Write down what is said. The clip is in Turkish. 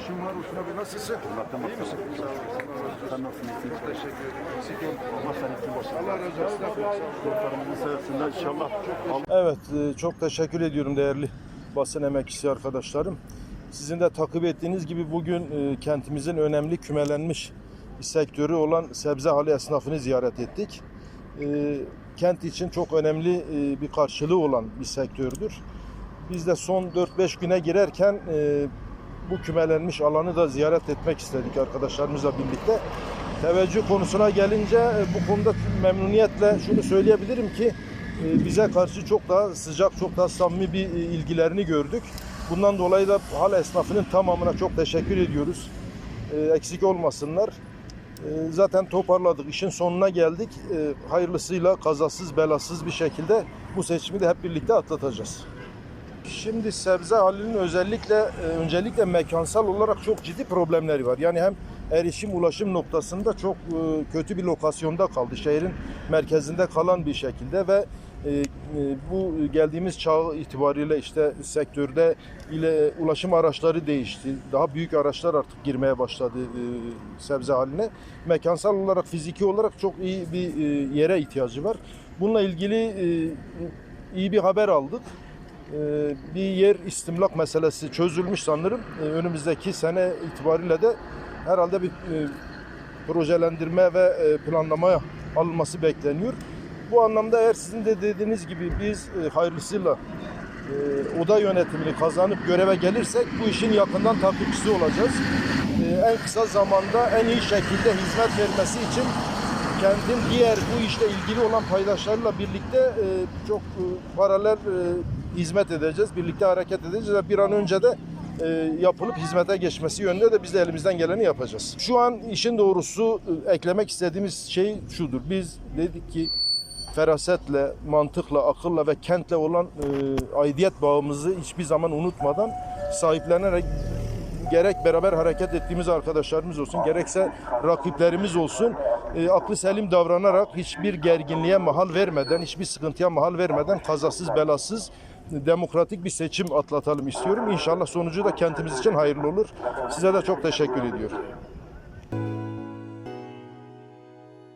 İşin var Osman abi nasılsın? İyi misin? Sen nasılsın? Teşekkür ederim. İnşallah. Evet, e, çok teşekkür ediyorum değerli basın emekçisi arkadaşlarım. Sizin de takip ettiğiniz gibi bugün e, kentimizin önemli kümelenmiş sektörü olan sebze hali esnafını ziyaret ettik. E, Kent için çok önemli e, bir karşılığı olan bir sektördür. Biz de son 4-5 güne girerken e, bu kümelenmiş alanı da ziyaret etmek istedik arkadaşlarımızla birlikte. Teveccüh konusuna gelince e, bu konuda memnuniyetle şunu söyleyebilirim ki bize karşı çok daha sıcak, çok daha samimi bir ilgilerini gördük. Bundan dolayı da hal esnafının tamamına çok teşekkür ediyoruz. E, Eksik olmasınlar. E, Zaten toparladık, işin sonuna geldik. E, Hayırlısıyla kazasız belasız bir şekilde bu seçimi de hep birlikte atlatacağız. Şimdi sebze halinin özellikle e, öncelikle mekansal olarak çok ciddi problemleri var. Yani hem erişim ulaşım noktasında çok e, kötü bir lokasyonda kaldı. Şehrin merkezinde kalan bir şekilde ve bu geldiğimiz çağ itibariyle işte sektörde ile ulaşım araçları değişti. Daha büyük araçlar artık girmeye başladı e, sebze haline. Mekansal olarak, fiziki olarak çok iyi bir e, yere ihtiyacı var. Bununla ilgili e, iyi bir haber aldık. Ee, bir yer istimlak meselesi çözülmüş sanırım. Ee, Önümüzdeki sene itibariyle de herhalde bir e, projelendirme ve e, planlamaya alınması bekleniyor. Bu anlamda eğer sizin de dediğiniz gibi biz e, hayırlısıyla e, oda yönetimini kazanıp göreve gelirsek bu işin yakından takipçisi olacağız. E, En kısa zamanda en iyi şekilde hizmet vermesi için kendim diğer bu işle ilgili olan paydaşlarla birlikte e, çok e, paralel e, hizmet edeceğiz. Birlikte hareket edeceğiz ve bir an önce de e, yapılıp hizmete geçmesi yönünde de biz de elimizden geleni yapacağız. Şu an işin doğrusu e, eklemek istediğimiz şey şudur. Biz dedik ki ferasetle, mantıkla, akılla ve kentle olan e, aidiyet bağımızı hiçbir zaman unutmadan sahiplenerek gerek beraber hareket ettiğimiz arkadaşlarımız olsun, gerekse rakiplerimiz olsun, e, aklı selim davranarak hiçbir gerginliğe mahal vermeden, hiçbir sıkıntıya mahal vermeden kazasız belasız demokratik bir seçim atlatalım istiyorum. İnşallah sonucu da kentimiz için hayırlı olur. Size de çok teşekkür ediyorum.